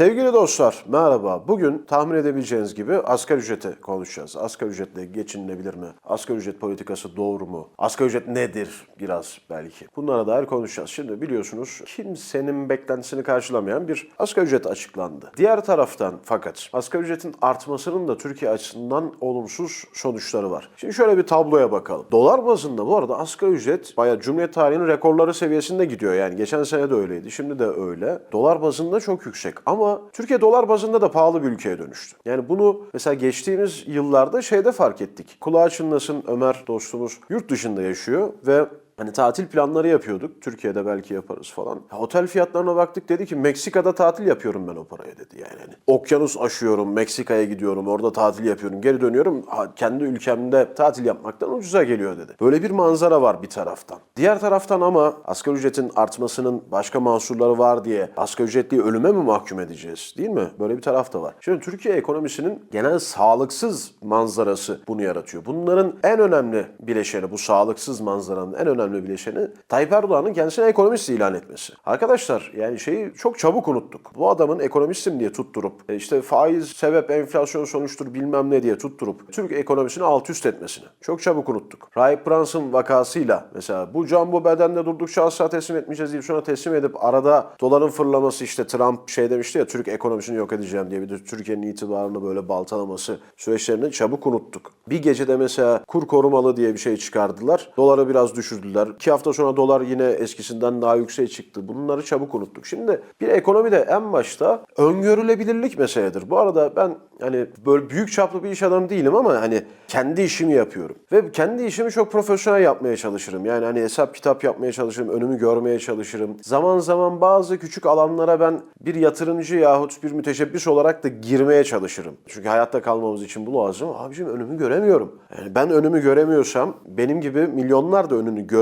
Sevgili dostlar merhaba. Bugün tahmin edebileceğiniz gibi asgari ücreti konuşacağız. Asgari ücretle geçinilebilir mi? Asgari ücret politikası doğru mu? Asgari ücret nedir biraz belki? Bunlara dair konuşacağız. Şimdi biliyorsunuz kimsenin beklentisini karşılamayan bir asgari ücret açıklandı. Diğer taraftan fakat asgari ücretin artmasının da Türkiye açısından olumsuz sonuçları var. Şimdi şöyle bir tabloya bakalım. Dolar bazında bu arada asgari ücret bayağı Cumhuriyet tarihinin rekorları seviyesinde gidiyor. Yani geçen sene de öyleydi. Şimdi de öyle. Dolar bazında çok yüksek. Ama Türkiye dolar bazında da pahalı bir ülkeye dönüştü. Yani bunu mesela geçtiğimiz yıllarda şeyde fark ettik. Kulağı çınlasın Ömer dostumuz yurt dışında yaşıyor ve Hani tatil planları yapıyorduk. Türkiye'de belki yaparız falan. Ya otel fiyatlarına baktık dedi ki Meksika'da tatil yapıyorum ben o paraya dedi yani. Hani okyanus aşıyorum, Meksika'ya gidiyorum, orada tatil yapıyorum, geri dönüyorum. Ha, kendi ülkemde tatil yapmaktan ucuza geliyor dedi. Böyle bir manzara var bir taraftan. Diğer taraftan ama asgari ücretin artmasının başka mahsurları var diye asgari ücretliyi ölüme mi mahkum edeceğiz? Değil mi? Böyle bir taraf da var. Şimdi Türkiye ekonomisinin genel sağlıksız manzarası bunu yaratıyor. Bunların en önemli bileşeni, bu sağlıksız manzaranın en önemli bileşeni Tayyip Erdoğan'ın kendisine ekonomist ilan etmesi. Arkadaşlar yani şeyi çok çabuk unuttuk. Bu adamın ekonomistim diye tutturup e, işte faiz sebep enflasyon sonuçtur bilmem ne diye tutturup Türk ekonomisini alt üst etmesini çok çabuk unuttuk. Rahip Brunson vakasıyla mesela bu jumbo bedende durdukça asla teslim etmeyeceğiz deyip sonra teslim edip arada doların fırlaması işte Trump şey demişti ya Türk ekonomisini yok edeceğim diye bir de Türkiye'nin itibarını böyle baltalaması süreçlerini çabuk unuttuk. Bir gecede mesela kur korumalı diye bir şey çıkardılar. Doları biraz düşürdüler. İki hafta sonra dolar yine eskisinden daha yükseğe çıktı. Bunları çabuk unuttuk. Şimdi bir ekonomide en başta öngörülebilirlik meseledir. Bu arada ben hani böyle büyük çaplı bir iş adamı değilim ama hani kendi işimi yapıyorum. Ve kendi işimi çok profesyonel yapmaya çalışırım. Yani hani hesap kitap yapmaya çalışırım, önümü görmeye çalışırım. Zaman zaman bazı küçük alanlara ben bir yatırımcı yahut bir müteşebbis olarak da girmeye çalışırım. Çünkü hayatta kalmamız için bu lazım. Abicim önümü göremiyorum. Yani ben önümü göremiyorsam benim gibi milyonlar da önünü göremiyor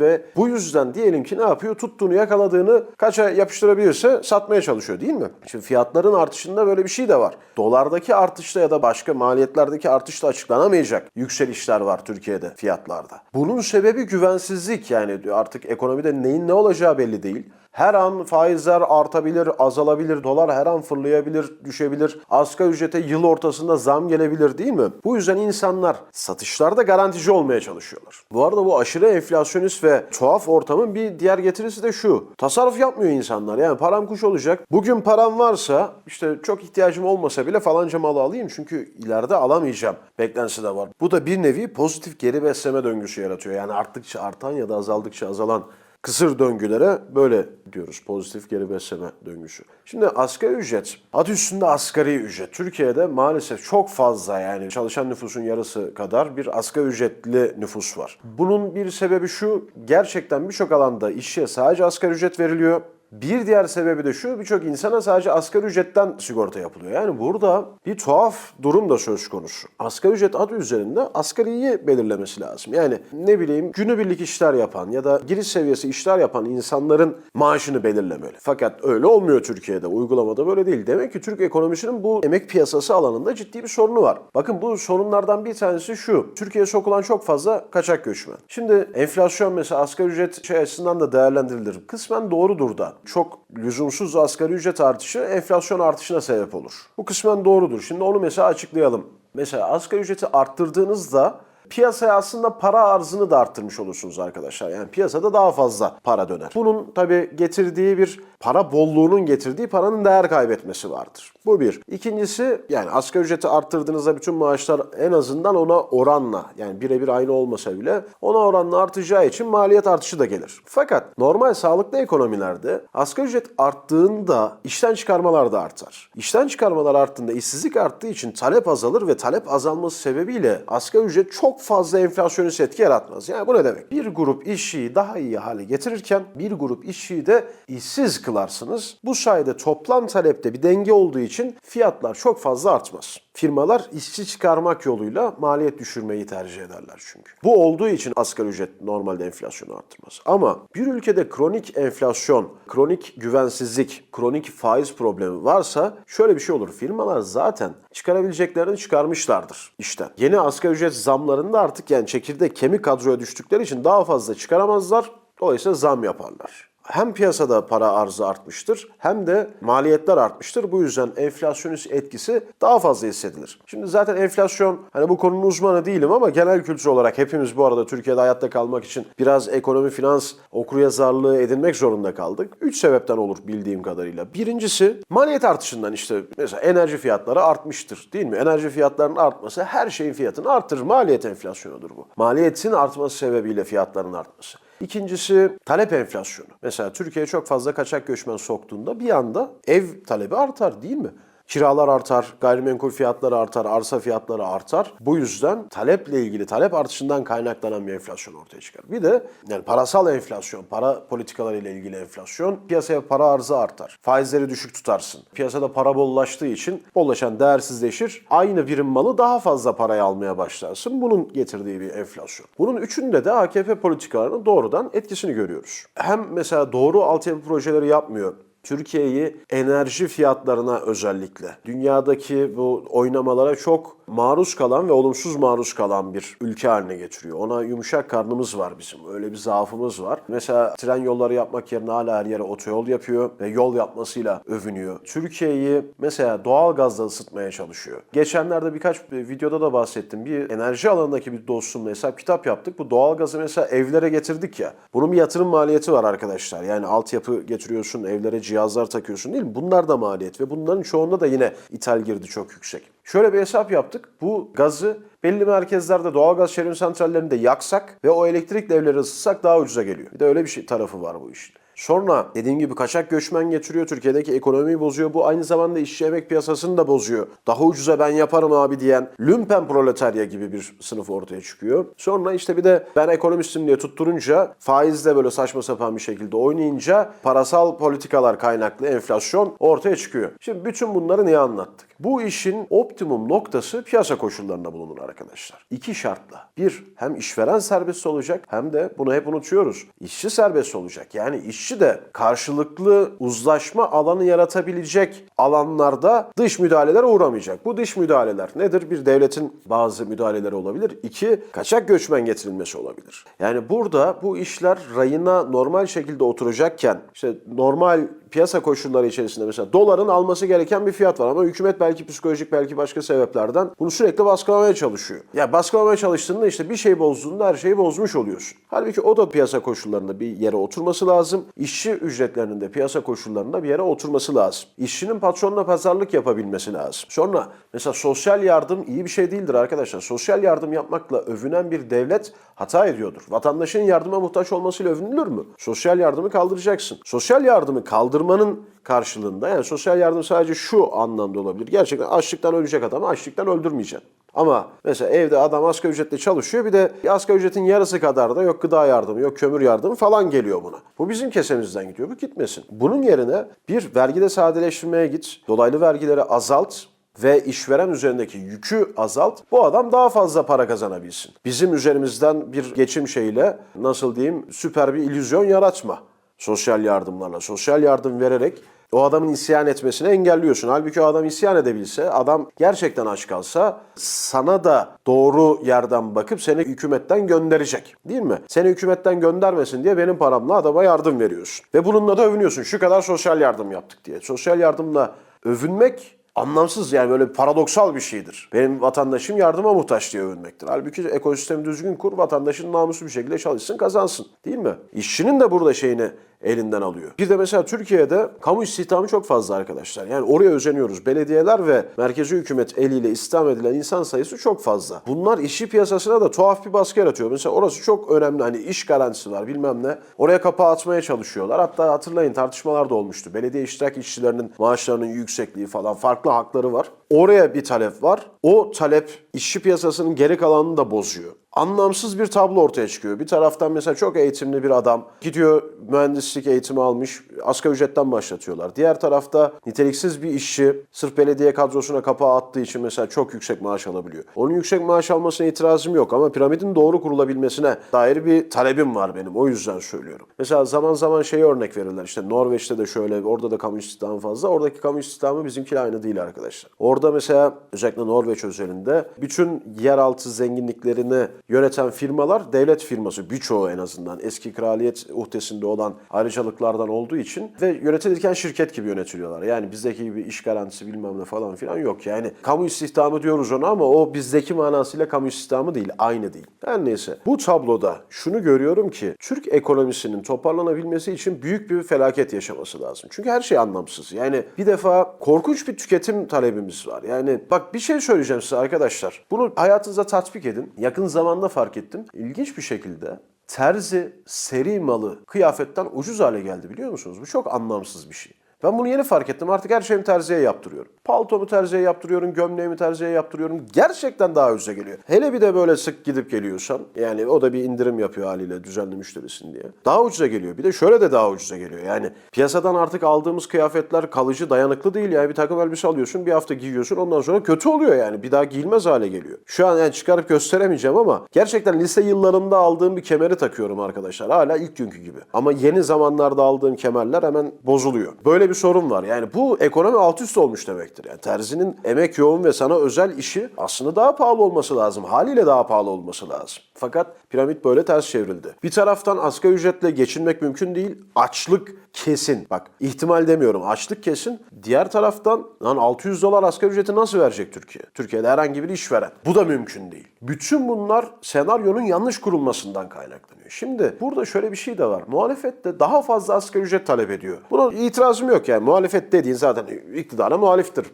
ve bu yüzden diyelim ki ne yapıyor? Tuttuğunu yakaladığını kaça yapıştırabilirse satmaya çalışıyor değil mi? Şimdi fiyatların artışında böyle bir şey de var. Dolardaki artışta ya da başka maliyetlerdeki artışta açıklanamayacak yükselişler var Türkiye'de fiyatlarda. Bunun sebebi güvensizlik yani artık ekonomide neyin ne olacağı belli değil. Her an faizler artabilir, azalabilir, dolar her an fırlayabilir, düşebilir. Asgari ücrete yıl ortasında zam gelebilir değil mi? Bu yüzden insanlar satışlarda garantici olmaya çalışıyorlar. Bu arada bu aşırı enflasyonist ve tuhaf ortamın bir diğer getirisi de şu. Tasarruf yapmıyor insanlar. Yani param kuş olacak. Bugün param varsa işte çok ihtiyacım olmasa bile falanca malı alayım çünkü ileride alamayacağım beklentisi de var. Bu da bir nevi pozitif geri besleme döngüsü yaratıyor. Yani arttıkça artan ya da azaldıkça azalan kısır döngülere böyle diyoruz. Pozitif geri besleme döngüsü. Şimdi asgari ücret, adı üstünde asgari ücret. Türkiye'de maalesef çok fazla yani çalışan nüfusun yarısı kadar bir asgari ücretli nüfus var. Bunun bir sebebi şu, gerçekten birçok alanda işçiye sadece asgari ücret veriliyor. Bir diğer sebebi de şu, birçok insana sadece asgari ücretten sigorta yapılıyor. Yani burada bir tuhaf durum da söz konusu. Asgari ücret adı üzerinde asgariyi belirlemesi lazım. Yani ne bileyim günübirlik işler yapan ya da giriş seviyesi işler yapan insanların maaşını belirlemeli. Fakat öyle olmuyor Türkiye'de. Uygulamada böyle değil. Demek ki Türk ekonomisinin bu emek piyasası alanında ciddi bir sorunu var. Bakın bu sorunlardan bir tanesi şu. Türkiye'ye sokulan çok fazla kaçak göçmen. Şimdi enflasyon mesela asgari ücret şey açısından da değerlendirilir. Kısmen doğrudur da çok lüzumsuz asgari ücret artışı enflasyon artışına sebep olur. Bu kısmen doğrudur. Şimdi onu mesela açıklayalım. Mesela asgari ücreti arttırdığınızda piyasaya aslında para arzını da arttırmış olursunuz arkadaşlar. Yani piyasada daha fazla para döner. Bunun tabii getirdiği bir para bolluğunun getirdiği paranın değer kaybetmesi vardır. Bu bir. İkincisi yani asgari ücreti arttırdığınızda bütün maaşlar en azından ona oranla yani birebir aynı olmasa bile ona oranla artacağı için maliyet artışı da gelir. Fakat normal sağlıklı ekonomilerde asgari ücret arttığında işten çıkarmalar da artar. İşten çıkarmalar arttığında işsizlik arttığı için talep azalır ve talep azalması sebebiyle asgari ücret çok fazla enflasyonist etki yaratmaz. Yani bu ne demek? Bir grup işçiyi daha iyi hale getirirken bir grup işçiyi de işsiz kılarsınız. Bu sayede toplam talepte bir denge olduğu için fiyatlar çok fazla artmaz. Firmalar işçi çıkarmak yoluyla maliyet düşürmeyi tercih ederler çünkü. Bu olduğu için asgari ücret normalde enflasyonu arttırmaz. Ama bir ülkede kronik enflasyon, kronik güvensizlik, kronik faiz problemi varsa şöyle bir şey olur. Firmalar zaten çıkarabileceklerini çıkarmışlardır işten. Yeni asgari ücret zamlarında artık yani çekirdek kemik kadroya düştükleri için daha fazla çıkaramazlar. Dolayısıyla zam yaparlar. Hem piyasada para arzı artmıştır hem de maliyetler artmıştır. Bu yüzden enflasyonist etkisi daha fazla hissedilir. Şimdi zaten enflasyon hani bu konunun uzmanı değilim ama genel kültür olarak hepimiz bu arada Türkiye'de hayatta kalmak için biraz ekonomi, finans, okuryazarlığı edinmek zorunda kaldık. Üç sebepten olur bildiğim kadarıyla. Birincisi maliyet artışından işte mesela enerji fiyatları artmıştır değil mi? Enerji fiyatlarının artması her şeyin fiyatını artırır. Maliyet enflasyonudur bu. Maliyetin artması sebebiyle fiyatların artması. İkincisi talep enflasyonu. Mesela Türkiye çok fazla kaçak göçmen soktuğunda bir anda ev talebi artar değil mi? Kiralar artar, gayrimenkul fiyatları artar, arsa fiyatları artar. Bu yüzden taleple ilgili, talep artışından kaynaklanan bir enflasyon ortaya çıkar. Bir de yani parasal enflasyon, para politikaları ile ilgili enflasyon, piyasaya para arzı artar. Faizleri düşük tutarsın. Piyasada para bollaştığı için bollaşan değersizleşir. Aynı birim malı daha fazla paraya almaya başlarsın. Bunun getirdiği bir enflasyon. Bunun üçünde de AKP politikalarının doğrudan etkisini görüyoruz. Hem mesela doğru altyapı projeleri yapmıyor. Türkiye'yi enerji fiyatlarına özellikle dünyadaki bu oynamalara çok maruz kalan ve olumsuz maruz kalan bir ülke haline getiriyor. Ona yumuşak karnımız var bizim. Öyle bir zaafımız var. Mesela tren yolları yapmak yerine hala her yere otoyol yapıyor ve yol yapmasıyla övünüyor. Türkiye'yi mesela doğal gazla ısıtmaya çalışıyor. Geçenlerde birkaç videoda da bahsettim. Bir enerji alanındaki bir dostumla hesap kitap yaptık. Bu doğal gazı mesela evlere getirdik ya. Bunun bir yatırım maliyeti var arkadaşlar. Yani altyapı getiriyorsun, evlere cihazlar takıyorsun değil mi? Bunlar da maliyet ve bunların çoğunda da yine ithal girdi çok yüksek. Şöyle bir hesap yaptık. Bu gazı belli merkezlerde doğalgaz şerim santrallerinde yaksak ve o elektrikli evleri ısıtsak daha ucuza geliyor. Bir de öyle bir şey tarafı var bu işin. Sonra dediğim gibi kaçak göçmen getiriyor. Türkiye'deki ekonomiyi bozuyor. Bu aynı zamanda işçi emek piyasasını da bozuyor. Daha ucuza ben yaparım abi diyen lümpen proletarya gibi bir sınıf ortaya çıkıyor. Sonra işte bir de ben ekonomistim diye tutturunca faizle böyle saçma sapan bir şekilde oynayınca parasal politikalar kaynaklı enflasyon ortaya çıkıyor. Şimdi bütün bunları niye anlattık? Bu işin optimum noktası piyasa koşullarında bulunur arkadaşlar. İki şartla. Bir, hem işveren serbest olacak hem de bunu hep unutuyoruz. İşçi serbest olacak. Yani işçi de karşılıklı uzlaşma alanı yaratabilecek alanlarda dış müdahalelere uğramayacak. Bu dış müdahaleler nedir? Bir devletin bazı müdahaleleri olabilir. İki, kaçak göçmen getirilmesi olabilir. Yani burada bu işler rayına normal şekilde oturacakken işte normal piyasa koşulları içerisinde mesela doların alması gereken bir fiyat var ama hükümet belki psikolojik belki başka sebeplerden bunu sürekli baskılamaya çalışıyor. Ya baskılamaya çalıştığında işte bir şey bozduğunda her şeyi bozmuş oluyorsun. Halbuki o da piyasa koşullarında bir yere oturması lazım. İşçi ücretlerinin de piyasa koşullarında bir yere oturması lazım. İşçinin patronla pazarlık yapabilmesi lazım. Sonra mesela sosyal yardım iyi bir şey değildir arkadaşlar. Sosyal yardım yapmakla övünen bir devlet hata ediyordur. Vatandaşın yardıma muhtaç olmasıyla övünülür mü? Sosyal yardımı kaldıracaksın. Sosyal yardımı kaldırmanın karşılığında yani sosyal yardım sadece şu anlamda olabilir. Gerçekten açlıktan ölecek adamı açlıktan öldürmeyeceksin. Ama mesela evde adam asgari ücretle çalışıyor bir de asgari ücretin yarısı kadar da yok gıda yardımı yok kömür yardımı falan geliyor buna. Bu bizim kesemizden gidiyor bu gitmesin. Bunun yerine bir vergide sadeleştirmeye git, dolaylı vergileri azalt, ve işveren üzerindeki yükü azalt. Bu adam daha fazla para kazanabilsin. Bizim üzerimizden bir geçim şeyle nasıl diyeyim süper bir illüzyon yaratma. Sosyal yardımlarla, sosyal yardım vererek o adamın isyan etmesini engelliyorsun. Halbuki o adam isyan edebilse, adam gerçekten aç kalsa sana da doğru yerden bakıp seni hükümetten gönderecek. Değil mi? Seni hükümetten göndermesin diye benim paramla adama yardım veriyorsun. Ve bununla da övünüyorsun. Şu kadar sosyal yardım yaptık diye. Sosyal yardımla övünmek anlamsız yani böyle paradoksal bir şeydir. Benim vatandaşım yardıma muhtaç diye övünmektir. Halbuki ekosistemi düzgün kur, vatandaşın namuslu bir şekilde çalışsın, kazansın. Değil mi? İşçinin de burada şeyini elinden alıyor. Bir de mesela Türkiye'de kamu istihdamı çok fazla arkadaşlar. Yani oraya özeniyoruz. Belediyeler ve merkezi hükümet eliyle istihdam edilen insan sayısı çok fazla. Bunlar işçi piyasasına da tuhaf bir baskı yaratıyor. Mesela orası çok önemli. Hani iş garantisi var bilmem ne. Oraya kapağı atmaya çalışıyorlar. Hatta hatırlayın tartışmalar da olmuştu. Belediye iştirak işçilerinin maaşlarının yüksekliği falan farklı hakları var. Oraya bir talep var. O talep işçi piyasasının geri kalanını da bozuyor anlamsız bir tablo ortaya çıkıyor. Bir taraftan mesela çok eğitimli bir adam gidiyor mühendislik eğitimi almış asgari ücretten başlatıyorlar. Diğer tarafta niteliksiz bir işçi sırf belediye kadrosuna kapağı attığı için mesela çok yüksek maaş alabiliyor. Onun yüksek maaş almasına itirazım yok ama piramidin doğru kurulabilmesine dair bir talebim var benim. O yüzden söylüyorum. Mesela zaman zaman şey örnek verirler işte Norveç'te de şöyle orada da kamu istihdamı fazla. Oradaki kamu istihdamı bizimkiyle aynı değil arkadaşlar. Orada orada mesela özellikle Norveç özelinde bütün yeraltı zenginliklerini yöneten firmalar devlet firması birçoğu en azından eski kraliyet uhdesinde olan ayrıcalıklardan olduğu için ve yönetilirken şirket gibi yönetiliyorlar. Yani bizdeki gibi iş garantisi bilmem ne falan filan yok. Yani kamu istihdamı diyoruz ona ama o bizdeki manasıyla kamu istihdamı değil, aynı değil. Her neyse bu tabloda şunu görüyorum ki Türk ekonomisinin toparlanabilmesi için büyük bir felaket yaşaması lazım. Çünkü her şey anlamsız. Yani bir defa korkunç bir tüketim talebimiz var. Yani bak bir şey söyleyeceğim size arkadaşlar. Bunu hayatınıza tatbik edin. Yakın zamanda fark ettim. İlginç bir şekilde terzi seri malı kıyafetten ucuz hale geldi biliyor musunuz? Bu çok anlamsız bir şey. Ben bunu yeni fark ettim. Artık her şeyimi terziye yaptırıyorum. Paltomu terziye yaptırıyorum, gömleğimi terziye yaptırıyorum. Gerçekten daha ucuza geliyor. Hele bir de böyle sık gidip geliyorsan, yani o da bir indirim yapıyor haliyle düzenli müşterisin diye. Daha ucuza geliyor. Bir de şöyle de daha ucuza geliyor. Yani piyasadan artık aldığımız kıyafetler kalıcı, dayanıklı değil. Yani bir takım elbise alıyorsun, bir hafta giyiyorsun, ondan sonra kötü oluyor yani. Bir daha giyilmez hale geliyor. Şu an yani çıkarıp gösteremeyeceğim ama gerçekten lise yıllarında aldığım bir kemeri takıyorum arkadaşlar. Hala ilk günkü gibi. Ama yeni zamanlarda aldığım kemerler hemen bozuluyor. Böyle bir sorun var. Yani bu ekonomi alt üst olmuş demektir. Yani terzinin emek yoğun ve sana özel işi aslında daha pahalı olması lazım. Haliyle daha pahalı olması lazım. Fakat piramit böyle ters çevrildi. Bir taraftan asgari ücretle geçinmek mümkün değil. Açlık kesin. Bak ihtimal demiyorum. Açlık kesin. Diğer taraftan lan 600 dolar asgari ücreti nasıl verecek Türkiye? Türkiye'de herhangi bir işveren. Bu da mümkün değil. Bütün bunlar senaryonun yanlış kurulmasından kaynaklanıyor. Şimdi burada şöyle bir şey de var. Muhalefet de daha fazla asgari ücret talep ediyor. Buna itirazım yok yani. Muhalefet dediğin zaten iktidara muhaliftir.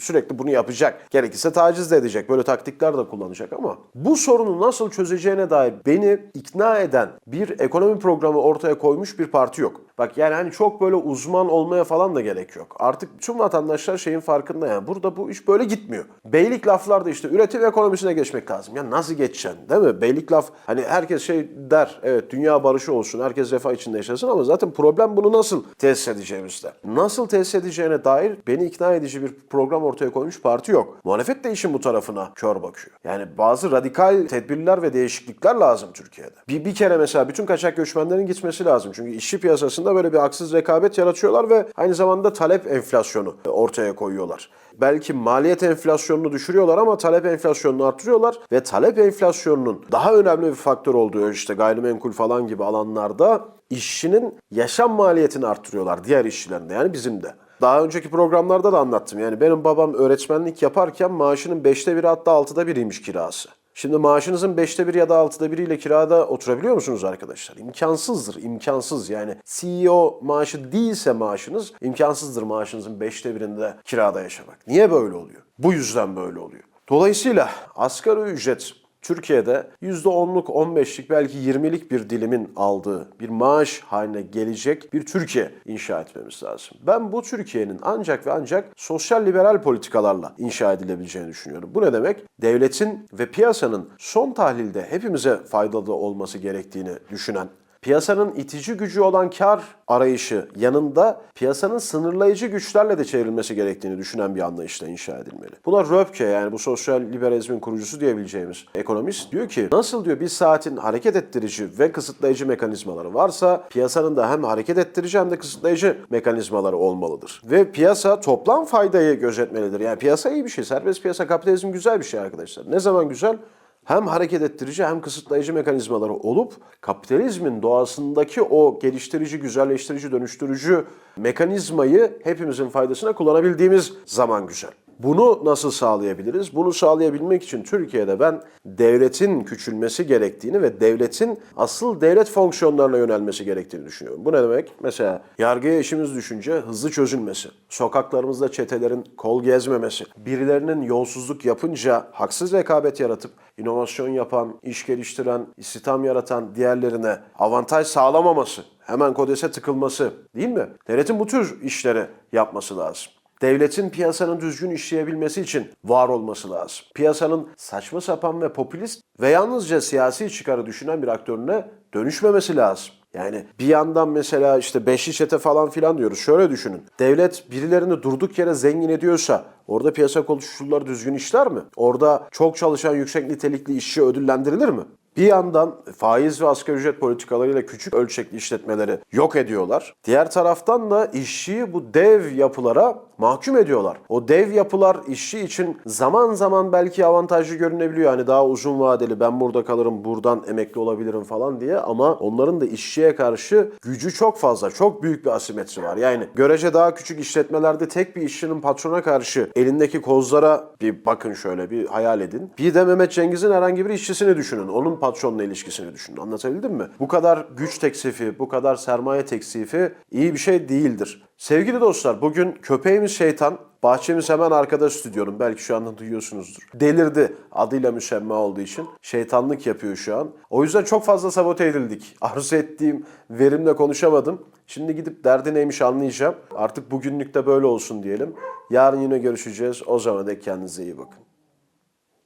Sürekli bunu yapacak. Gerekirse taciz de edecek. Böyle taktikler de kullanacak ama bu sorunu nasıl çözeceğine dair beni ikna eden bir ekonomi programı ortaya koymuş bir parti yok. Bak yani hani çok böyle uzman olmaya falan da gerek yok. Artık tüm vatandaşlar şeyin farkında yani. Burada bu iş böyle gitmiyor. Beylik laflarda işte üretim ekonomisine geçmek lazım. Ya nasıl geçeceksin değil mi? Beylik laf hani herkes şey der. Evet dünya barışı olsun. Herkes refah içinde yaşasın ama zaten problem bunu nasıl tesis edeceğimizde. Nasıl tesis edeceğine dair beni ikna edici bir program ortaya koymuş parti yok. Muhalefet de işin bu tarafına kör bakıyor. Yani bazı radikal tedbirler ve değişiklikler lazım Türkiye'de. Bir, bir kere mesela bütün kaçak göçmenlerin gitmesi lazım. Çünkü işçi piyasasında böyle bir haksız rekabet yaratıyorlar ve aynı zamanda talep enflasyonu ortaya koyuyorlar. Belki maliyet enflasyonunu düşürüyorlar ama talep enflasyonunu artırıyorlar ve talep enflasyonunun daha önemli bir faktör olduğu işte gayrimenkul falan gibi alanlarda işçinin yaşam maliyetini arttırıyorlar diğer işçilerinde yani bizim de. Daha önceki programlarda da anlattım. Yani benim babam öğretmenlik yaparken maaşının 5'te biri hatta 6'da biriymiş kirası. Şimdi maaşınızın 5'te 1 ya da 6'da 1 ile kirada oturabiliyor musunuz arkadaşlar? İmkansızdır, imkansız. Yani CEO maaşı değilse maaşınız, imkansızdır maaşınızın 5'te 1'inde kirada yaşamak. Niye böyle oluyor? Bu yüzden böyle oluyor. Dolayısıyla asgari ücret Türkiye'de %10'luk, 15'lik belki 20'lik bir dilimin aldığı bir maaş haline gelecek bir Türkiye inşa etmemiz lazım. Ben bu Türkiye'nin ancak ve ancak sosyal liberal politikalarla inşa edilebileceğini düşünüyorum. Bu ne demek? Devletin ve piyasanın son tahlilde hepimize faydalı olması gerektiğini düşünen piyasanın itici gücü olan kar arayışı yanında piyasanın sınırlayıcı güçlerle de çevrilmesi gerektiğini düşünen bir anlayışla inşa edilmeli. Buna Röpke yani bu sosyal liberalizmin kurucusu diyebileceğimiz ekonomist diyor ki nasıl diyor bir saatin hareket ettirici ve kısıtlayıcı mekanizmaları varsa piyasanın da hem hareket ettirici hem de kısıtlayıcı mekanizmaları olmalıdır. Ve piyasa toplam faydayı gözetmelidir. Yani piyasa iyi bir şey. Serbest piyasa kapitalizm güzel bir şey arkadaşlar. Ne zaman güzel? Hem hareket ettirici hem kısıtlayıcı mekanizmaları olup kapitalizmin doğasındaki o geliştirici, güzelleştirici, dönüştürücü mekanizmayı hepimizin faydasına kullanabildiğimiz zaman güzel. Bunu nasıl sağlayabiliriz? Bunu sağlayabilmek için Türkiye'de ben devletin küçülmesi gerektiğini ve devletin asıl devlet fonksiyonlarına yönelmesi gerektiğini düşünüyorum. Bu ne demek? Mesela yargıya işimiz düşünce hızlı çözülmesi, sokaklarımızda çetelerin kol gezmemesi, birilerinin yolsuzluk yapınca haksız rekabet yaratıp inovasyon yapan, iş geliştiren, istihdam yaratan diğerlerine avantaj sağlamaması, hemen kodese tıkılması değil mi? Devletin bu tür işleri yapması lazım. Devletin piyasanın düzgün işleyebilmesi için var olması lazım. Piyasanın saçma sapan ve popülist ve yalnızca siyasi çıkarı düşünen bir aktörüne dönüşmemesi lazım. Yani bir yandan mesela işte beşli çete falan filan diyoruz. Şöyle düşünün. Devlet birilerini durduk yere zengin ediyorsa orada piyasa koşulları düzgün işler mi? Orada çok çalışan yüksek nitelikli işçi ödüllendirilir mi? Bir yandan faiz ve asgari ücret politikalarıyla küçük ölçekli işletmeleri yok ediyorlar. Diğer taraftan da işçiyi bu dev yapılara mahkum ediyorlar. O dev yapılar işçi için zaman zaman belki avantajlı görünebiliyor. Hani daha uzun vadeli ben burada kalırım, buradan emekli olabilirim falan diye ama onların da işçiye karşı gücü çok fazla. Çok büyük bir asimetri var. Yani görece daha küçük işletmelerde tek bir işçinin patrona karşı elindeki kozlara bir bakın şöyle bir hayal edin. Bir de Mehmet Cengiz'in herhangi bir işçisini düşünün. Onun patronla ilişkisini düşünün. Anlatabildim mi? Bu kadar güç teksifi, bu kadar sermaye teksifi iyi bir şey değildir. Sevgili dostlar bugün köpeğimiz şeytan Bahçemiz hemen arkada stüdyonun. Belki şu anda duyuyorsunuzdur. Delirdi adıyla müsemma olduğu için. Şeytanlık yapıyor şu an. O yüzden çok fazla sabote edildik. Arzu ettiğim verimle konuşamadım. Şimdi gidip derdi neymiş anlayacağım. Artık bugünlük de böyle olsun diyelim. Yarın yine görüşeceğiz. O zaman da kendinize iyi bakın.